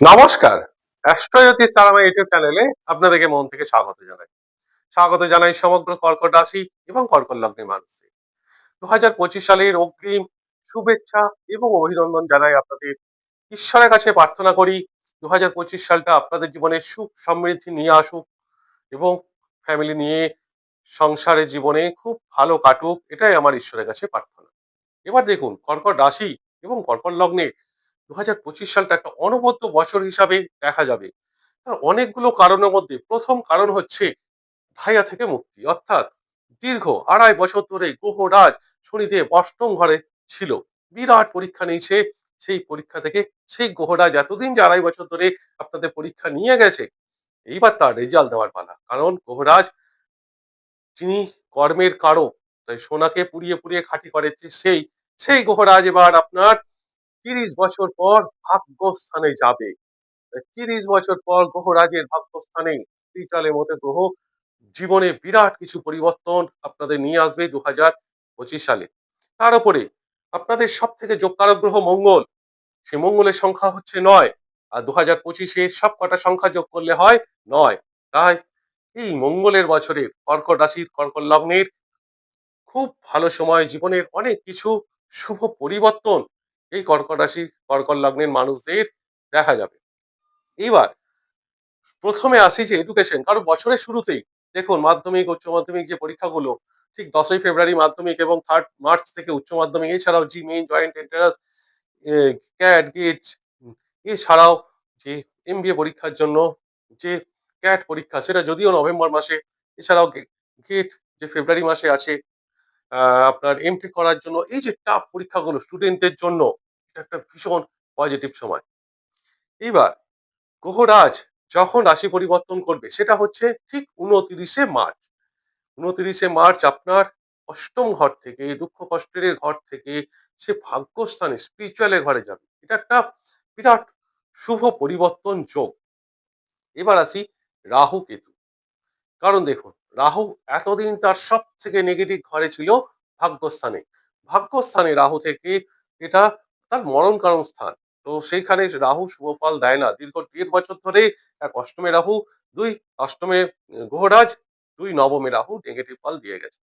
নমস্কার। অ্যাস্ট্রোজ্যোতিষ তারামা ইউটিউব চ্যানেলে আপনাদেরকে মন থেকে স্বাগত জানাই। স্বাগত জানাই সমগ্র কর্কট রাশি এবং কর্কট লগ্নের মানুষকে। দু হাজার পঁচিশ সালের অগ্রিম শুভেচ্ছা এবং অভিনন্দন জানাই আপনাদের। ঈশ্বরের কাছে প্রার্থনা করি দু হাজার পঁচিশ সালটা আপনাদের জীবনে সুখ সমৃদ্ধি নিয়ে আসুক এবং ফ্যামিলি নিয়ে সংসারের জীবনে খুব ভালো কাটুক, এটাই আমার ঈশ্বরের কাছে প্রার্থনা। এবার দেখুন, কর্কট রাশি এবং কর্কট লগ্নে দু হাজার পঁচিশ সালটা একটা অনবদ্য বছর হিসাবে দেখা যাবে। অনেকগুলো কারণের মধ্যে প্রথম কারণ হচ্ছে ভাইয়া থেকে মুক্তি। অর্থাৎ দীর্ঘ আড়াই বছর ধরে গ্রহরাজ শনিদেব অষ্টম ঘরে ছিল। বিরাট পরীক্ষা নিয়েছে। সেই পরীক্ষা থেকে সেই গ্রহরাজ এতদিন যে আড়াই বছর ধরে আপনাদের পরীক্ষা নিয়ে গেছে, এইবার তার রেজাল্ট দেওয়ার পালা। কারণ গ্রহরাজ যিনি কর্মের কারক, তাই সোনাকে পুড়িয়ে পুড়িয়ে খাঁটি করে। সেই সেই গ্রহরাজ এবার আপনার তিরিশ বছর পর ভাগ্যস্থানে যাবে। তিরিশ বছর পর গ্রহরাজের ভাগ্যস্থানে ত্রিচালের মতো গ্রহ, জীবনে বিরাট কিছু পরিবর্তন আপনাদের নিয়ে আসবে দু হাজার পঁচিশ সালে। তার উপরে আপনাদের সব থেকে যোগকারক গ্রহ মঙ্গল। সে মঙ্গলের সংখ্যা হচ্ছে নয়, আর দু হাজার পঁচিশে সব কটা সংখ্যা যোগ করলে হয় নয়। তাই এই মঙ্গলের বছরের কর্কট রাশির, কর্কট লগ্নের খুব ভালো সময় জীবনের অনেক কিছু শুভ পরিবর্তন এই কর্কট রাশি, কর্কট লগ্নের মানুষদের দেখা যাবে। এইবার প্রথমে আসি যে এডুকেশন কারণ বছরের শুরুতেই দেখুন মাধ্যমিক, উচ্চ মাধ্যমিক যে পরীক্ষাগুলো, ঠিক দশই ফেব্রুয়ারি মাধ্যমিক এবং থার্ড মার্চ থেকে উচ্চ মাধ্যমিক, এছাড়াও JEE main joint entrance CAT GATE এছাড়াও যে এমবিএ পরীক্ষার জন্য যে ক্যাট পরীক্ষা, সেটা যদিও নভেম্বর মাসে, এছাড়াও গেট যে ফেব্রুয়ারি মাসে আছে আপনার এমটি করার জন্য এই যে টাফ পরীক্ষাগুলো স্টুডেন্টদের জন্য, এটা একটা ভীষণ পজিটিভ সময়। এইবার গ্রহরাজ যখন রাশি পরিবর্তন করবে, সেটা হচ্ছে ঠিক উনতিরিশে মার্চ। উনতিরিশে মার্চ আপনার অষ্টম ঘর থেকে, দুঃখ কষ্টের ঘর থেকে সে ভাগ্যস্থানে স্পিরিচুয়ালের ঘরে যাবে। এটা একটা বিরাট শুভ পরিবর্তন যোগ। এবার আসি রাহু কেতু। কারণ দেখুন রাহু এতদিন তার সব থেকে নেগেটিভ ঘরে ছিল ভাগ্যস্থানে। ভাগ্যস্থানে রাহু থেকে এটা তার মরণ কারণ স্থান। তো সেইখানে রাহু শুভ ফল দেয় না। দীর্ঘ দেড় বছর ধরে এক অষ্টমে রাহু, দুই অষ্টমে গ্রহরাজ দুই নবমে রাহু নেগেটিভ ফল দিয়ে গেছে।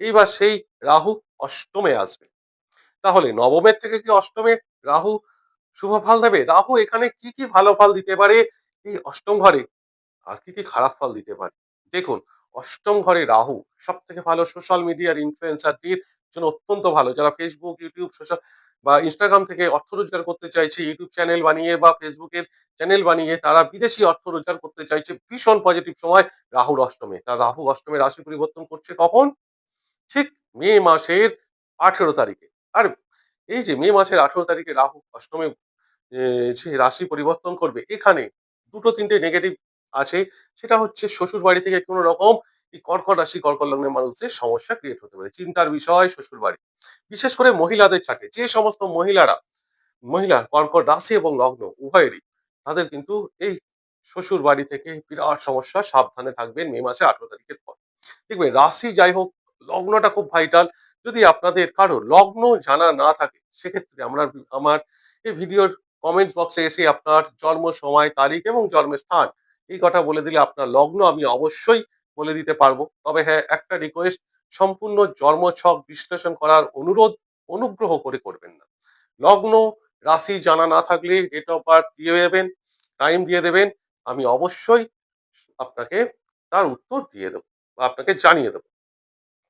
এইবার সেই রাহু অষ্টমে আসবে। তাহলে নবমের থেকে কি অষ্টমে রাহু শুভ ফল দেবে? রাহু এখানে কি কি ভালো ফল দিতে পারে? এই অষ্টম ঘরে আর কি কি খারাপ ফল দিতে পারে? দেখুন অষ্টম ঘরে রাহু সব থেকে ভালো সোশ্যাল মিডিয়ার ইনফ্লুয়েন্সারদের জন্য অত্যন্ত ভালো। যারা ফেসবুক ইউটিউব সোশ্যাল বা ইনস্টাগ্রাম থেকে অর্থ রোজগার করতে চাইছে ইউটিউব চ্যানেল বানিয়ে বা ফেসবুকের চ্যানেল বানিয়ে তারা বিদেশি অর্থ রোজগার করতে চাইছে, ভীষণ পজিটিভ সময় রাহুর অষ্টমে। তার রাহু অষ্টমে রাশি পরিবর্তন করছে কখন? ঠিক মে মাসের আঠেরো তারিখে। আর এই যে মে মাসের আঠেরো তারিখে রাহু অষ্টমে রাশি পরিবর্তন করবে, এখানে দুটো তিনটে নেগেটিভ আছে। সেটা হচ্ছে শ্বশুর বাড়ি থেকে কোনো রকম এই কর্কট রাশি, কর্কট লগ্নের মানুষদের সমস্যা ক্রিয়েট হতে পারে। চিন্তার বিষয় শ্বশুর বাড়ি বিশেষ করে মহিলাদের চাটে। যে সমস্ত মহিলারা, মহিলা কর্কট রাশি এবং লগ্ন উভয়েরই, তাদের কিন্তু এই শ্বশুর বাড়ি থেকে বিরাট সমস্যা সাবধানে থাকবেন মে মাসে আঠেরো তারিখের পর। দেখবেন রাশি যাই হোক, লগ্নটা খুব ভাইটাল যদি আপনাদের কারও লগ্ন জানা না থাকে, সেক্ষেত্রে আমরা, আমার এই ভিডিওর কমেন্টস বক্সে এসে আপনার জন্ম, সময়, তারিখ এবং জন্মের স্থান এই কথা বলে দিলে আপনার লগ্ন আমি অবশ্যই বলে দিতে পারব। তবে হ্যাঁ একটা রিকোয়েস্ট সম্পূর্ণ জন্মছক বিশ্লেষণ করার অনুরোধ, অনুগ্রহ করে করবেন না। লগ্ন, রাশি জানা না থাকলে ডেট অফ বার্থ দিয়ে দেবেন টাইম দিয়ে দেবেন, আমি অবশ্যই আপনাকে তার উত্তর দিয়ে দেবো বা আপনাকে জানিয়ে দেবো।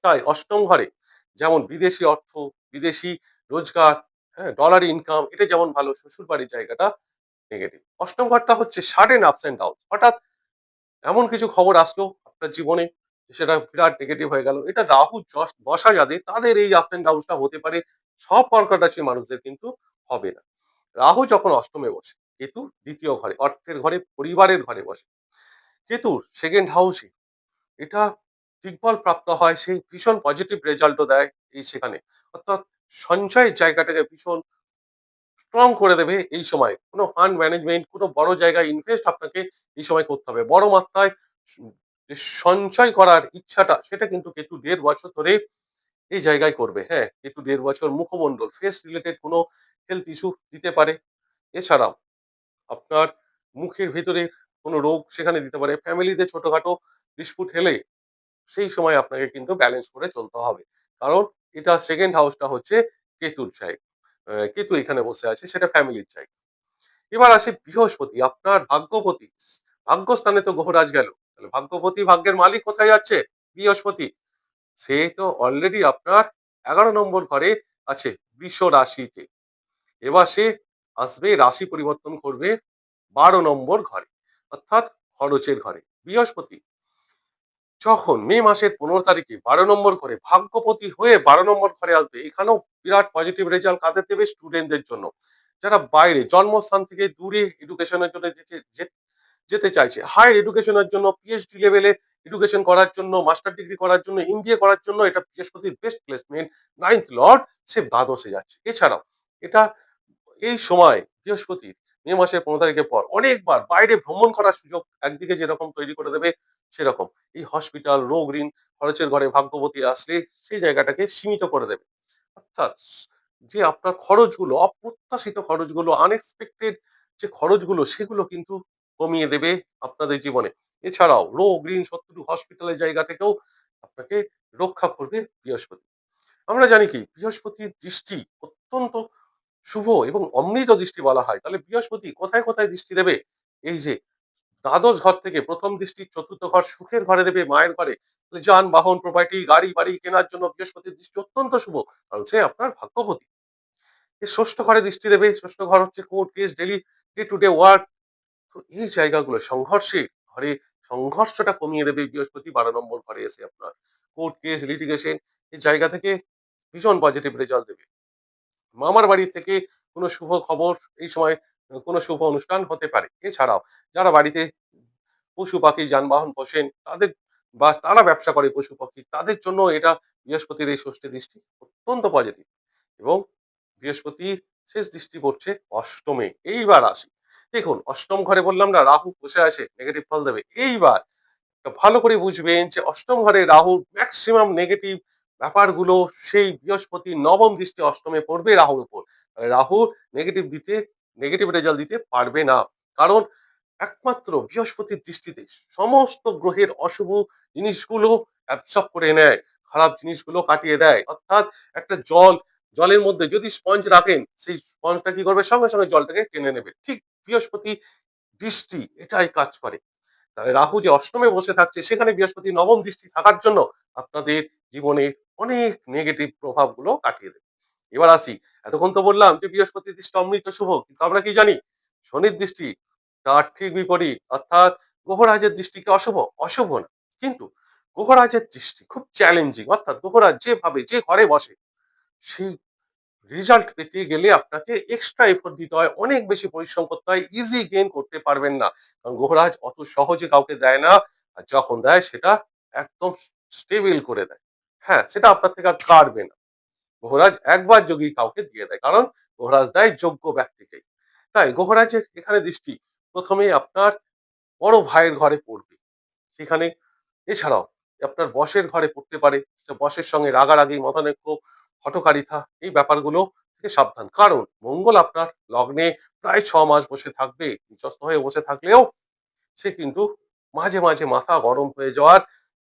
তাই অষ্টম ঘরে যেমন বিদেশি অর্থ, বিদেশি রোজগার হ্যাঁ ডলার ইনকাম এটা যেমন ভালো শ্বশুর বাড়ির জায়গাটা নেগেটিভ অষ্টম ঘরটা হচ্ছে সাডেন আপস অ্যান্ড ডাউন হঠাৎ এমন কিছু খবর আসলো আপনার জীবনে সেটা বিরাট নেগেটিভ হয়ে গেল। এটা রাহু বসা যাদের, তাদের এই আপ অ্যান্ড ডাউনটা হতে পারে। সব কর্কট রাশির মানুষদের কিন্তু হবে না। রাহু যখন অষ্টমে বসে, কেতু দ্বিতীয় ঘরে, অর্থের ঘরে, পরিবারের ঘরে বসে। কেতুর সেকেন্ড হাউসে এটা দিগ্বল প্রাপ্ত হয়, সেই ভীষণ পজিটিভ রেজাল্টও দেয় এই সেখানে। অর্থাৎ সঞ্চয়ের জায়গাটাকে ভীষণ স্ট্রং করে দেবে এই সময়। কোনো ফান্ড ম্যানেজমেন্ট কোনো বড় জায়গায় ইনভেস্ট আপনাকে এই সময় করতে হবে। বড় মাত্রায় যে সঞ্চয় করার ইচ্ছাটা, সেটা কিন্তু কেতু দেড় বছর ধরে এই জায়গায় করবে। হ্যাঁ কেতু দেড় বছর মুখমণ্ডল ফেস রিলেটেড কোনো হেলথ ইস্যু দিতে পারে। এছাড়াও আপনার মুখের ভেতরে কোনো রোগ সেখানে দিতে পারে। ফ্যামিলিতে ছোটোখাটো ডিসপুট হেলে সেই সময় আপনাকে কিন্তু ব্যালেন্স করে চলতে হবে। কারণ এটা সেকেন্ড হাউসটা হচ্ছে কেতুর জায়গা কেতু এখানে বসে আছে, সেটা ফ্যামিলির জায়গা এবার আসে বৃহস্পতি, আপনার ভাগ্যপতি। ভাগ্যস্থানে তো গ্রহরাজ গেল। তাহলে ভাগ্যপতি, ভাগ্যের মালিক কোথায় যাচ্ছে? বৃহস্পতি। সে তো অলরেডি আপনার এগারো নম্বর ঘরে আছে, বৃষ রাশিতে। এবার সে আসবে, রাশি পরিবর্তন করবে, বারো নম্বর ঘরে, অর্থাৎ খরচের ঘরে। বৃহস্পতি যখন মে মাসের পনেরো তারিখে বারো নম্বর ঘরে ভাগ্যপতি হয়ে বারো নম্বর ঘরে আসবে, এখানেও বিরাট পজিটিভ রেজাল্ট কাদের দেবে স্টুডেন্টদের জন্য। যারা বাইরে জন্মস্থান থেকে দূরে এডুকেশনের জন্য যেতে চাইছে হায়ার এডুকেশনের জন্য পিএইচডি লেভেলে এডুকেশন করার জন্য মাস্টার ডিগ্রি করার জন্য এমবিএ করার জন্য এটা বৃহস্পতির বেস্ট প্লেসমেন্ট নাইন্থ লর্ড সে দ্বাদশে যাচ্ছে। এছাড়াও এটা এই সময় বৃহস্পতির মে মাসের পনেরো তারিখের পর অনেকবার বাইরে ভ্রমণ করার সুযোগ একদিকে যেরকম তৈরি করে দেবে সেরকম। এই হসপিটাল রোগ, ঋণ, খরচের ঘরে ভাগ্যবতী আসলে সেই জায়গাটাকে সীমিত করে দেবে। অর্থাৎ যে আপনার খরচগুলো, অপ্রত্যাশিত খরচগুলো আনএক্সপেক্টেড যে খরচগুলো, সেগুলো কিন্তু কমিয়ে দেবে আপনাদের জীবনে। এছাড়াও রোগ, ঋণ, শত্রু হসপিটালের জায়গা থেকেও আপনাকে রক্ষা করবে বৃহস্পতি। আমরা জানি কি, বৃহস্পতির দৃষ্টি অত্যন্ত শুভ এবং অমৃত দৃষ্টি বলা হয়। তাহলে বৃহস্পতি কোথায় কোথায় দৃষ্টি দেবে? এই যে দ্বাদশ ঘর থেকে প্রথম দৃষ্টি, চতুর্থ ঘর সুখের ঘরে দেবে মায়ের ঘরে। যানবাহন প্রপার্টি গাড়ি, বাড়ি কেনার জন্য বৃহস্পতির দৃষ্টি অত্যন্ত শুভ। কারণ সে আপনার ভাগ্যপতি ষষ্ঠ ঘরে দৃষ্টি দেবে। ষষ্ঠ ঘর হচ্ছে court case daily day to day work তো এই জায়গাগুলো, সংঘর্ষে ঘরে সংঘর্ষটা কমিয়ে দেবে বৃহস্পতি বারো নম্বর ঘরে এসে আপনার। কোর্ট কেস লিটিগেশন এই জায়গা থেকে ভীষণ পজিটিভ রেজাল্ট দেবে। মামার বাড়ি থেকে কোনো শুভ খবর এই সময় কোনো শুভ অনুষ্ঠান হতে পারে। এছাড়াও যারা বাড়িতে পশু পাখি, যানবাহন পোষেন, তাদের বা তারা ব্যবসা করে পশু পাখি, তাদের জন্য এটা বৃহস্পতির এই ষষ্ঠী দৃষ্টি অত্যন্ত পজিটিভ এবং বৃহস্পতির শেষ দৃষ্টি পড়ছে অষ্টমে। এইবার আসি। দেখুন, অষ্টম ঘরে বললাম না, রাহু বসে আছে নেগেটিভ ফল দেবে। এইবার ভালো করে বুঝবেন যে অষ্টম ঘরে রাহু ম্যাক্সিমাম নেগেটিভ ব্যাপারগুলো সেই বৃহস্পতি নবম দৃষ্টি অষ্টমে পড়বে রাহুর উপর। রাহু নেগেটিভ দিতে নেগেটিভ রেজাল্ট দিতে পারবে না। কারণ একমাত্র বৃহস্পতির দৃষ্টিতে সমস্ত গ্রহের অশুভ জিনিসগুলো অ্যাবসর্ব করে নেয়, খারাপ জিনিসগুলো কাটিয়ে দেয়। অর্থাৎ একটা জল, জলের মধ্যে যদি স্পঞ্জ রাখেন, সেই স্পঞ্জটা কি করবে? সঙ্গে সঙ্গে জলটাকে টেনে নেবে। ঠিক বৃহস্পতি দৃষ্টি এটাই কাজ করে। তাহলে রাহু যে অষ্টমে বসে থাকছে, সেখানে বৃহস্পতি নবম দৃষ্টি থাকার জন্য আপনাদের জীবনে অনেক নেগেটিভ প্রভাবগুলো কাটিয়ে দেবে। এবার আসি। এতক্ষণ তো বললাম যে বৃহস্পতি দৃষ্টি অমৃত শুভ, কিন্তু আমরা কি জানি? শনির দৃষ্টি তার ঠিক বিপরীত, অর্থাৎ গ্রহরাজের দৃষ্টিকে অশুভ অশুভ না। কিন্তু গ্রহরাজের দৃষ্টি খুব চ্যালেঞ্জিং অর্থাৎ গ্রহরাজ যেভাবে যে ঘরে বসে, সেই রেজাল্ট পেতে গেলে আপনাকে এক্সট্রা এফোর্ট দিতে হয়, অনেক বেশি পরিশ্রম করতে হয় ইজি গেইন করতে পারবেন না। কারণ গ্রহরাজ অত সহজে কাউকে দেয় না, আর যখন দেয় সেটা একদম স্টেবিল করে দেয়। হ্যাঁ সেটা আপনার থেকে আর কাটবে না। গ্রহরাজ একবার যোগী কাউকে দিয়ে দেয়, কারণ গ্রহরাজ দেয় যোগ্য ব্যক্তিকে। তাই গ্রহরাজের এখানে দৃষ্টি প্রথমে আপনার বড় ভাইয়ের ঘরে পড়বে। সেখানে এছাড়াও আপনার বসের ঘরে পড়তে পারে বসের সঙ্গে রাগারাগি মতানৈক্য হটকারিতা এই ব্যাপারগুলো থেকে সাবধান। কারণ মঙ্গল আপনার লগ্নে প্রায় ছ মাস বসে থাকবে, নিচস্থ হয়ে বসে থাকলেও সে কিন্তু মাঝে মাঝে মাথা গরম হয়ে যাওয়ার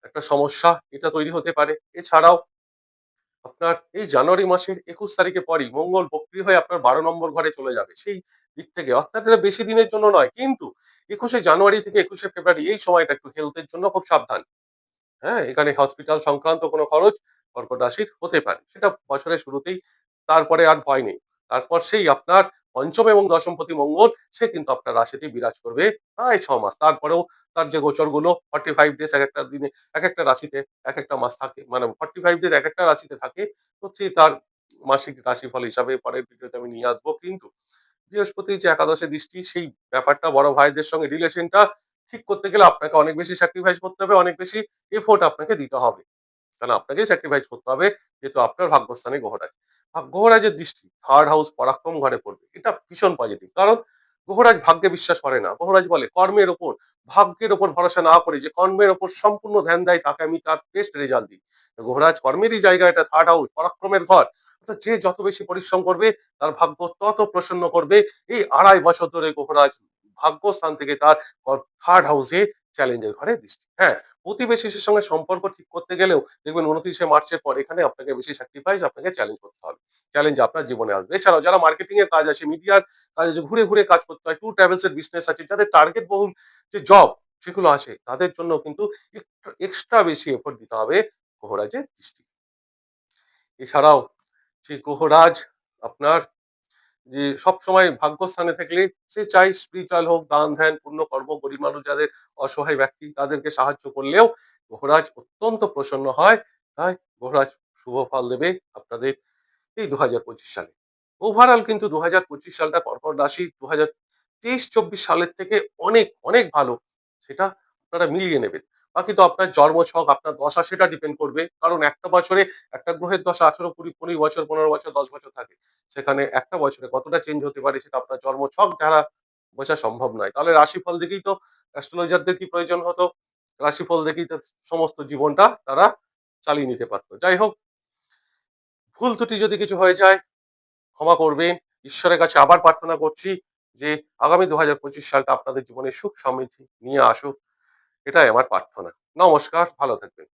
একটা সমস্যা এটা তৈরি হতে পারে। এছাড়াও আপনার এই জানুয়ারি মাসের একুশ তারিখে পরই মঙ্গল বক্রি হয়ে আপনার বারো নম্বর ঘরে চলে যাবে সেই দিক থেকে। অর্থাৎ এটা বেশি দিনের জন্য নয়, কিন্তু একুশে জানুয়ারি থেকে একুশে ফেব্রুয়ারি এই সময়টা একটু হেলথের জন্য খুব সাবধান। হ্যাঁ এখানে হসপিটাল সংক্রান্ত কোনো খরচ, কর্কট রাশির হতে পারে। সেটা বছরের শুরুতেই, তারপরে আর ভয় নেই। তারপর সেই আপনার পঞ্চম এবং দশমপতি মঙ্গল, সে কিন্তু আপনার রাশিতে বিরাজ করবে প্রায় ছ মাস। তারপরেও তার যে গোচরগুলো ফর্টি ফাইভ ডেজ এক একটা দিনে, এক একটা রাশিতে এক একটা মাস থাকে মানে ফর্টি ফাইভ ডেজ এক একটা রাশিতে থাকে, তো সেই তার মাসিক রাশিফল হিসাবে পরের ভিডিওতে আমি নিয়ে আসব। কিন্তু বৃহস্পতির যে একাদশে দৃষ্টি, সেই ব্যাপারটা বড় ভাইদের সঙ্গে রিলেশনটা ঠিক করতে গেলে আপনাকে অনেক বেশি স্যাক্রিফাইস করতে হবে, অনেক বেশি এফোর্ট আপনাকে দিতে হবে। কারণ আপনাকেই স্যাক্রিফাইস করতে হবে, যেহেতু আপনার ভাগ্যস্থানে ভাগ- গ্রহরাজের দৃষ্টি থার্ড হাউস পরাক্রম ঘরে পড়বে। এটা ভীষণ পজিটিভ কারণ গ্রহরাজ ভাগ্যে বিশ্বাস করে না। গ্রহরাজ বলে, কর্মের ওপর, ভাগ্যের ওপর ভরসা না করে যে কর্মের ওপর সম্পূর্ণ ধ্যান দেয়, তাকে আমি তার বেস্ট রেজাল্ট দিই। গ্রহরাজ কর্মেরই জায়গা এটা থার্ড হাউস পরাক্রমের ঘর। যে যত বেশি পরিশ্রম করবে, তার ভাগ্য তত প্রসন্ন করবে। এই আড়াই বছর ধরে গ্রহরাজ ভাগ্যস্থান থেকে তার থার্ড হাউসে চ্যালেঞ্জের ঘরে দৃষ্টি। হ্যাঁ প্রতিবেশীর সঙ্গে সম্পর্ক ঠিক করতে গেলেও দেখবেন উনত্রিশে মার্চের পর এখানে আপনাকে বেশি স্যাক্রিফাইস আপনাকে চ্যালেঞ্জ করতে হবে। চ্যালেঞ্জ আপনার জীবনে আসবে। এছাড়াও যারা মার্কেটিং এর কাজ আছে মিডিয়ার কাজ আছে, ঘুরে ঘুরে কাজ করতে হয় ট্যুর ট্রাভেলস এর বিজনেস আছে, যাদের টার্গেট বহুল যে জব সেগুলো আছে, তাদের জন্য কিন্তু এক্সট্রা বেশি এফোর্ট দিতে হবে গ্রহরাজের দৃষ্টি এছাড়াও সেই গ্রহরাজ আপনার যে সবসময় ভাগ্যস্থানে থাকলে সে চাই স্পিরিচুয়াল হোক, দান, ধ্যান, পুণ্য, কর্ম, গরিব মানুষ যাদের অসহায় ব্যক্তি তাদেরকে সাহায্য করলেও গ্রহরাজ অত্যন্ত প্রসন্ন হয়। তাই গ্রহরাজ শুভ ফল দেবে আপনাদের এই দু হাজার পঁচিশ সালে। ওভারঅল কিন্তু দু হাজার পঁচিশ সালটা কর্কট রাশি দু হাজার তেইশ, চব্বিশ সালের থেকে অনেক অনেক ভালো। সেটা আপনারা মিলিয়ে নেবেন। বাকি তো আপনার জন্ম ছক, আপনার দশা, সেটা ডিপেন্ড করবে। কারণ একটা বছরে, একটা গ্রহের দশা আঠারো, কুড়ি কুড়ি বছর, পনেরো বছর, দশ বছর থাকে। সেখানে একটা বছরে কতটা চেঞ্জ হতে পারে সেটা আপনার জন্ম ছক দ্বারা বোঝা সম্ভব নয়। তাহলে রাশিফল দেখেই তো অ্যাস্ট্রোলজারদের কি প্রয়োজন হতো? রাশিফল দেখেই তো সমস্ত জীবনটা তারা চালিয়ে নিতে পারতো। যাই হোক, ভুল ত্রুটি যদি কিছু হয়ে যায়, ক্ষমা করবেন। ঈশ্বরের কাছে আবার প্রার্থনা করছি যে আগামী দু হাজার পঁচিশ সালটা আপনাদের জীবনে সুখ সমৃদ্ধি নিয়ে আসুক। এটাই আমার প্রার্থনা। নমস্কার ভালো থাকবেন।